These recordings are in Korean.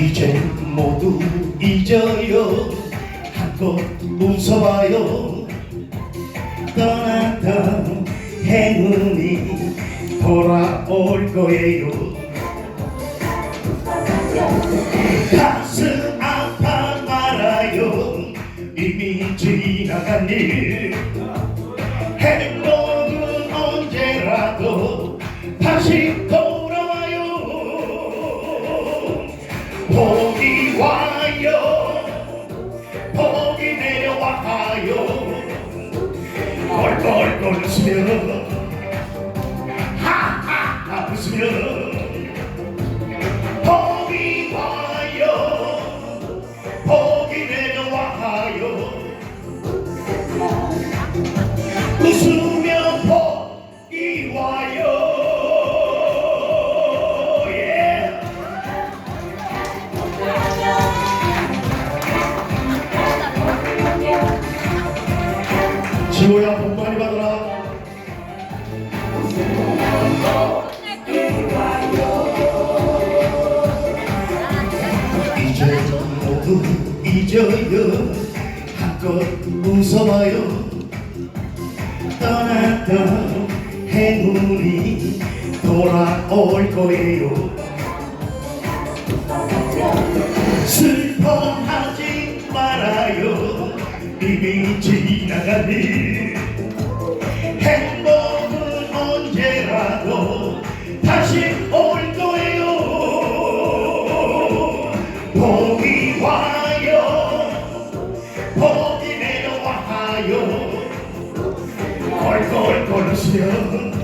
이제 모두 잊어요. 한껏 웃어봐요. 떠났던 행운이 돌아올 거예요. 가슴 아파 말아요. 이미 지나간 일 웃으며 하하하 웃으며 복이 와요. 복이 내려와요. 웃으며 복이 와요. 예. 지호야 복많 모두 잊어요 한껏 웃어봐요. 떠났던 행운이 돌아올 거예요. 슬퍼하지 말아요. 이미 지나간 일 복이 내려와요. 꼴꼴꼴 웃으며 하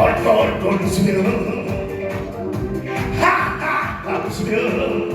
꼴꼴꼴 웃으며 하하하! 웃으며